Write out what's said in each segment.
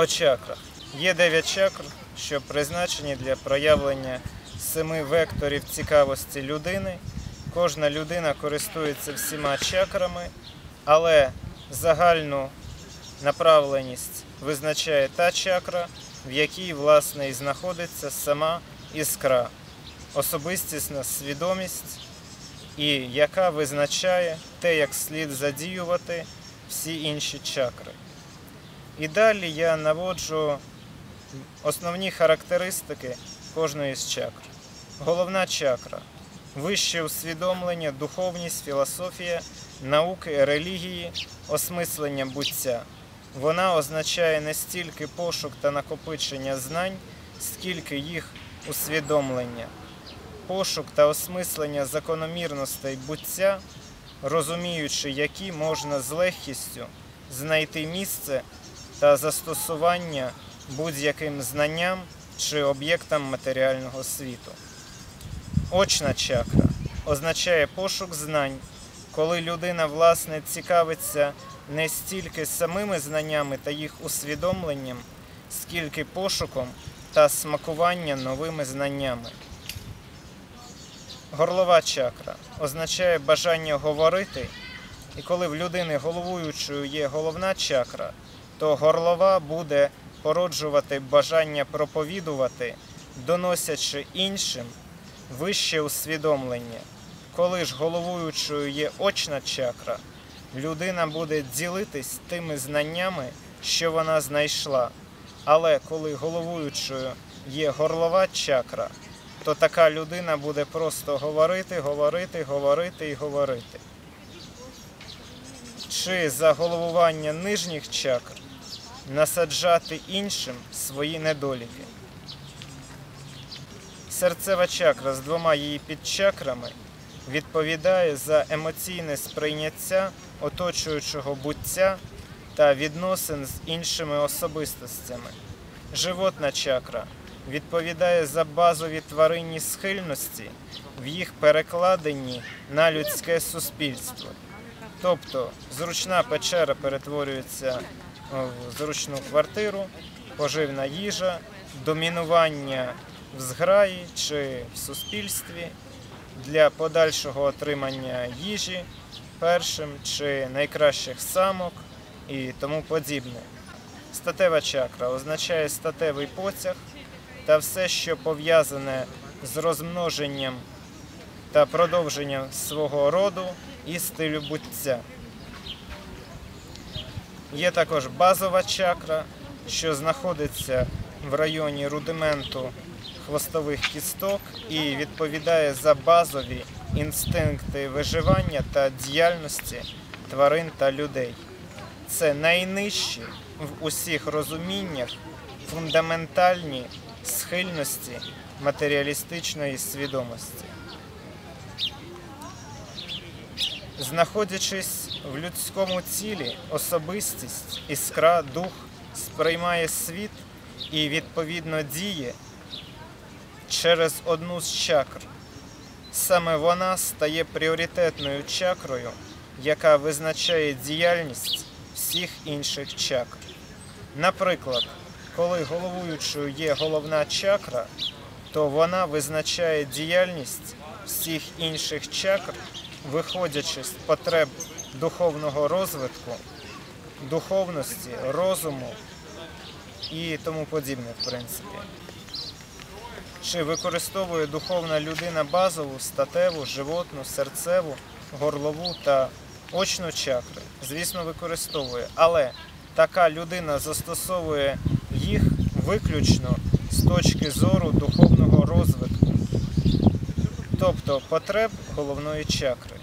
О чакрах. Є дев'ять чакр, що призначені для проявлення семи векторів цікавості людини. Кожна людина користується всіма чакрами, але загальну направленість визначає та чакра, в якій власне і знаходиться сама іскра, особистісна свідомість, і яка визначає те, як слід задіювати всі інші чакри. І далі я наводжу основні характеристики кожної з чакр. Головна чакра вище усвідомлення, духовність, філософія, науки, релігії, осмислення буття. Вона означає не стільки пошук та накопичення знань, скільки їх усвідомлення. Пошук та осмислення закономірностей буття, розуміючи, які можна з легкістю знайти місце та застосування будь-яким знанням чи об'єктам матеріального світу. Очна чакра означає пошук знань, коли людина власне цікавиться не стільки самими знаннями та їх усвідомленням, скільки пошуком та смакування новими знаннями. Горлова чакра означає бажання говорити, і коли в людини головуючою є головна чакра, то горлова буде породжувати бажання проповідувати, доносячи іншим вище усвідомлення. Коли ж головуючою є очна чакра, людина буде ділитись тими знаннями, що вона знайшла. Але коли головуючою є горлова чакра, то така людина буде просто говорити, говорити, говорити і говорити. Чи за головування нижніх чакр насаджати іншим свої недоліки. Серцева чакра з двома її підчакрами відповідає за емоційне сприйняття оточуючого буття та відносин з іншими особистостями. Животна чакра відповідає за базові тваринні схильності в їх перекладенні на людське суспільство. Тобто зручна печера перетворюється зручну квартиру, поживна їжа, домінування в зграї чи в суспільстві для подальшого отримання їжі першим чи найкращих самок і тому подібне. Статева чакра означає статевий потяг та все, що пов'язане з розмноженням та продовженням свого роду і стилю буття. Є також базова чакра, що знаходиться в районі рудименту хвостових кісток і відповідає за базові інстинкти виживання та діяльності тварин та людей. Це найнижчі в усіх розуміннях фундаментальні схильності матеріалістичної свідомості. Знаходячись в людському тілі, особистість, іскра, дух сприймає світ і відповідно діє через одну з чакр. Саме вона стає пріоритетною чакрою, яка визначає діяльність всіх інших чакр. Наприклад, коли головуючою є головна чакра, то вона визначає діяльність всіх інших чакр виходячи з потреб духовного розвитку, духовності, розуму і тому подібне, в принципі. Чи використовує духовна людина базову, статеву, животну, серцеву, горлову та очну чакри? Звісно, використовує. Але така людина застосовує їх виключно з точки зору духовного розвитку тобто потреб головної чакри.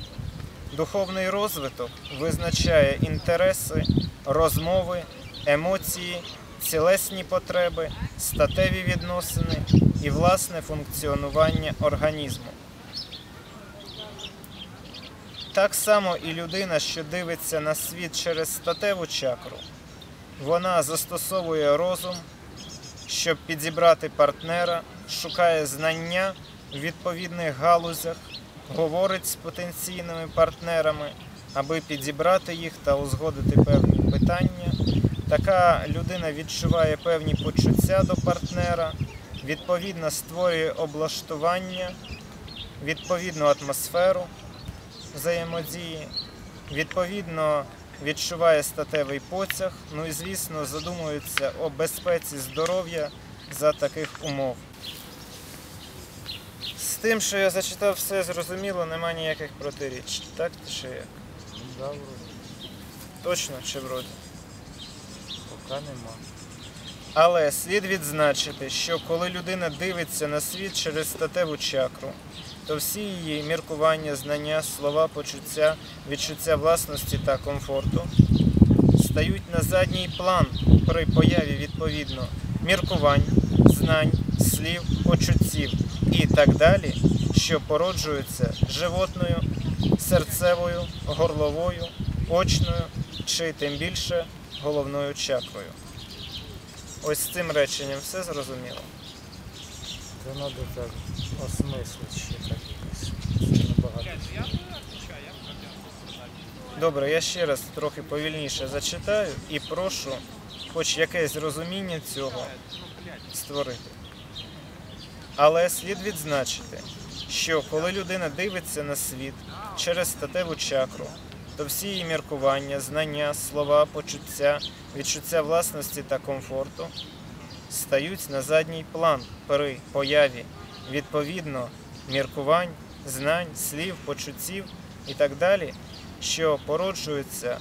Духовний розвиток визначає інтереси, розмови, емоції, цілесні потреби, статеві відносини і власне функціонування організму. Так само і людина, що дивиться на світ через статеву чакру, вона застосовує розум, щоб підібрати партнера, шукає знання в відповідних галузях, говорить з потенційними партнерами, аби підібрати їх та узгодити певні питання, Така людина відчуває певні почуття до партнера, відповідно створює облаштування, відповідну атмосферу взаємодії, відповідно відчуває статевий потяг, ну і звісно задумується о безпеці здоров'я за таких умов. Тим, що я зачитав, все зрозуміло, нема ніяких протиріч. Так чи як? Да, вроде. Точно чи вроді? Пока нема. Але слід відзначити, що коли людина дивиться на світ через статеву чакру, то всі її міркування, знання, слова, почуття, відчуття власності та комфорту стають на задній план при появі відповідно міркувань, знань, слів, почуттів і так далі, що породжуються животною, серцевою, горловою, очною чи тим більше головною чакрою. Ось з цим реченням все зрозуміло. Це треба так осмислити ще так якось. Набагато. Добре, я ще раз трохи повільніше зачитаю і прошу хоч якесь розуміння цього створити. Але слід відзначити, що коли людина дивиться на світ через статеву чакру, то всі її міркування, знання, слова, почуття, відчуття власності та комфорту стають на задній план при появі відповідно міркувань, знань, слів, почуттів і так далі, що породжуються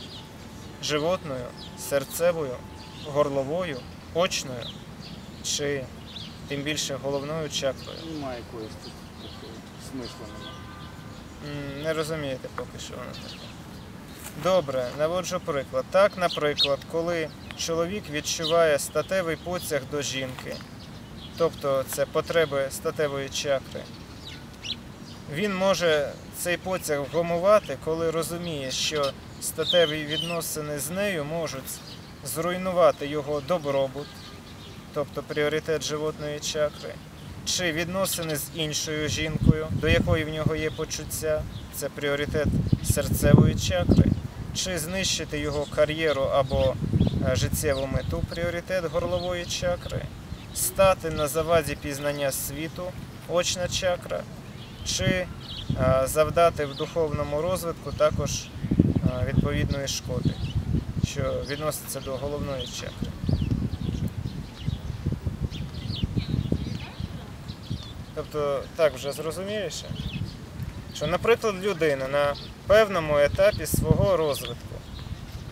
животною, серцевою, горловою, очною чи тим більше головною чакрою. Немає якоїсь тут такого немає. М, Не розумієте поки що воно таке. Добре, наводжу приклад. Так, наприклад, коли чоловік відчуває статевий потяг до жінки, тобто це потреби статевої чакри, він може цей потяг вгамувати, коли розуміє, що статеві відносини з нею можуть зруйнувати його добробут, тобто пріоритет животної чакри, чи відносини з іншою жінкою, до якої в нього є почуття, це пріоритет серцевої чакри, чи знищити його кар'єру або е, життєву мету, пріоритет горлової чакри, стати на заваді пізнання світу, очна чакра, чи е, завдати в духовному розвитку також е, відповідної шкоди, що відноситься до головної чакри. Тобто так вже зрозуміліше, що, наприклад, людина на певному етапі свого розвитку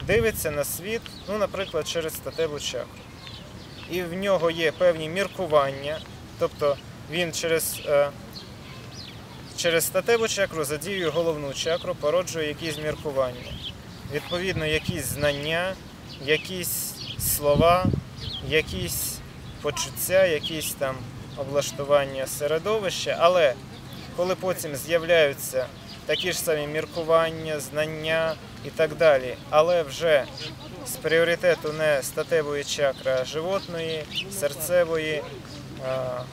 дивиться на світ, ну, наприклад, через статеву чакру. І в нього є певні міркування, тобто він через, е, через статеву чакру задіює головну чакру, породжує якісь міркування. Відповідно, якісь знання, якісь слова, якісь почуття, якісь там облаштування середовища, але коли потім з'являються такі ж самі міркування, знання і так далі, але вже з пріоритету не статевої чакри, а животної, серцевої,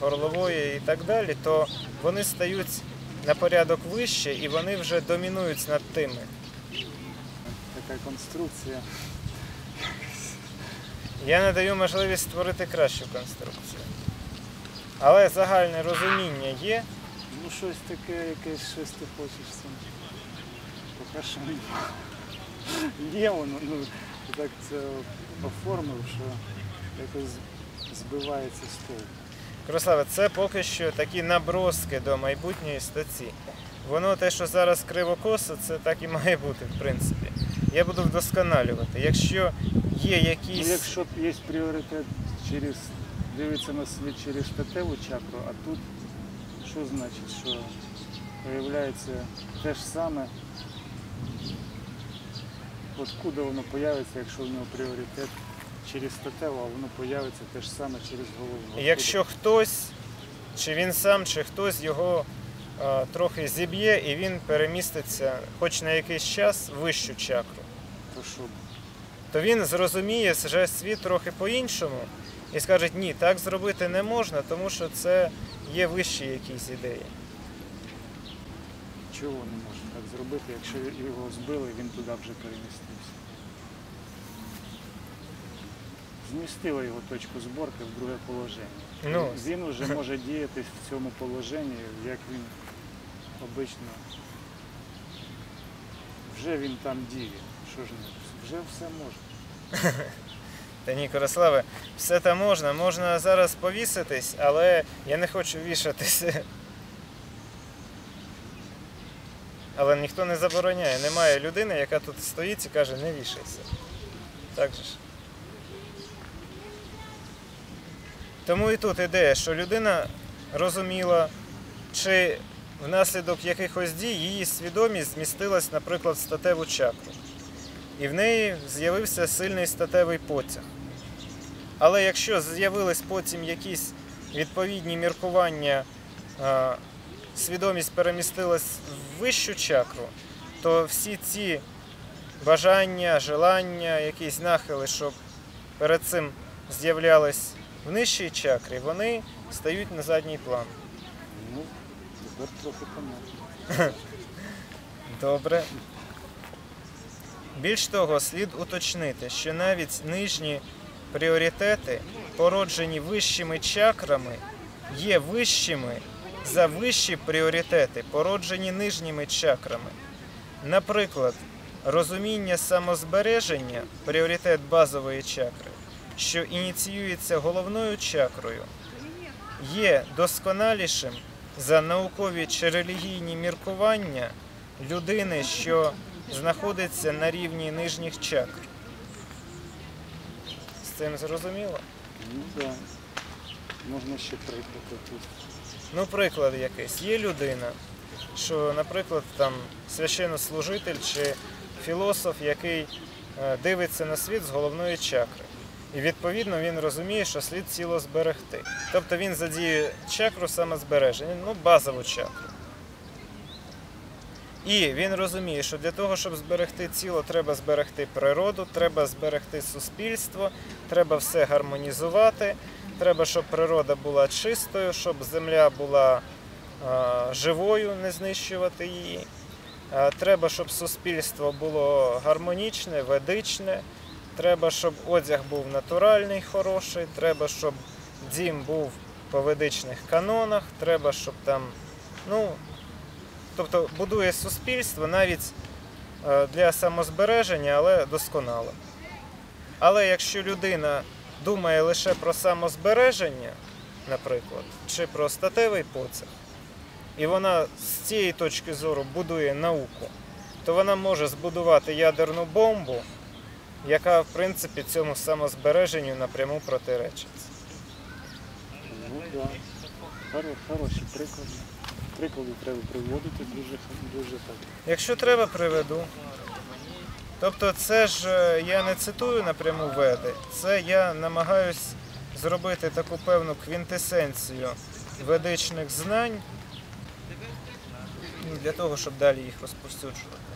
горлової і так далі, то вони стають на порядок вище і вони вже домінують над тими. Така конструкція. Я не даю можливість створити кращу конструкцію. Але загальне розуміння є, Ну щось таке, якесь щось ти хочеш сам. Немає. Є воно, ну так це оформив, що якось збивається з толку. Ярославе, це поки що такі наброски до майбутньої статті. Воно те, що зараз кривокосо, це так і має бути, в принципі. Я буду вдосконалювати. Якщо є Ну, якісь. якщо є пріоритет через дивиться на світ через статеву чакру, а тут що значить, що виявляється те ж саме. Откуда воно появиться, якщо в нього пріоритет через статеву, а воно появиться те ж саме через голову. Откуда? Якщо хтось, чи він сам, чи хтось його а, трохи зіб'є і він переміститься хоч на якийсь час в вищу чакру, то що то він зрозуміє вже світ трохи по-іншому і скаже, ні, так зробити не можна, тому що це є вищі якісь ідеї. чого не може так зробити, якщо його збили, він туди вже перемістився. змістило його точку зборки в друге положення. Ну. Він вже може діяти в цьому положенні, як він обично. Вже він там діє. Що ж не, вже все можна. Та ні, Кориславе, все там можна. Можна зараз повіситись, але я не хочу вішатися. Але ніхто не забороняє. Немає людини, яка тут стоїть і каже, не вішайся. Так же ж. Тому і тут ідея, що людина розуміла, чи внаслідок якихось дій її свідомість змістилась, наприклад, в статеву чакру. І в неї з'явився сильний статевий потяг. Але якщо з'явились потім якісь відповідні міркування, свідомість перемістилась в вищу чакру, то всі ці бажання, желання, якісь нахили, що перед цим з'являлись в нижчій чакрі, вони стають на задній план. Ну, тепер трохи понятно. Добре. Більш того, слід уточнити, що навіть нижні пріоритети, породжені вищими чакрами, є вищими за вищі пріоритети, породжені нижніми чакрами. Наприклад, розуміння самозбереження, пріоритет базової чакри, що ініціюється головною чакрою, є досконалішим за наукові чи релігійні міркування людини, що знаходиться на рівні нижніх чакр. З цим зрозуміло? Ну так. Да. Можна ще приклад якийсь. Ну, приклад якийсь. Є людина, що, наприклад, там священнослужитель чи філософ, який е, дивиться на світ з головної чакри. І відповідно він розуміє, що слід тіло зберегти. Тобто він задіє чакру самозбереження, ну, базову чакру. І він розуміє, що для того, щоб зберегти тіло, треба зберегти природу, треба зберегти суспільство, треба все гармонізувати, треба, щоб природа була чистою, щоб земля була а, живою, не знищувати її. А, Треба, щоб суспільство було гармонічне, ведичне. Треба, щоб одяг був натуральний, хороший. Треба, щоб дім був по ведичних канонах. Треба, щоб там, ну, тобто будує суспільство навіть е, для самозбереження, але досконало. Але якщо людина думає лише про самозбереження, наприклад, чи про статевий поцяг, і вона з цієї точки зору будує науку, то вона може збудувати ядерну бомбу, яка в принципі цьому самозбереженню напряму протиречить. Ну так. Да. Хоро- Хороші приклади. Треба приводити дуже, дуже так. Якщо треба, приведу. Тобто, це ж е, я не цитую напряму веди, це я намагаюсь зробити таку певну квінтесенцію ведичних знань для того, щоб далі їх розповсюджувати.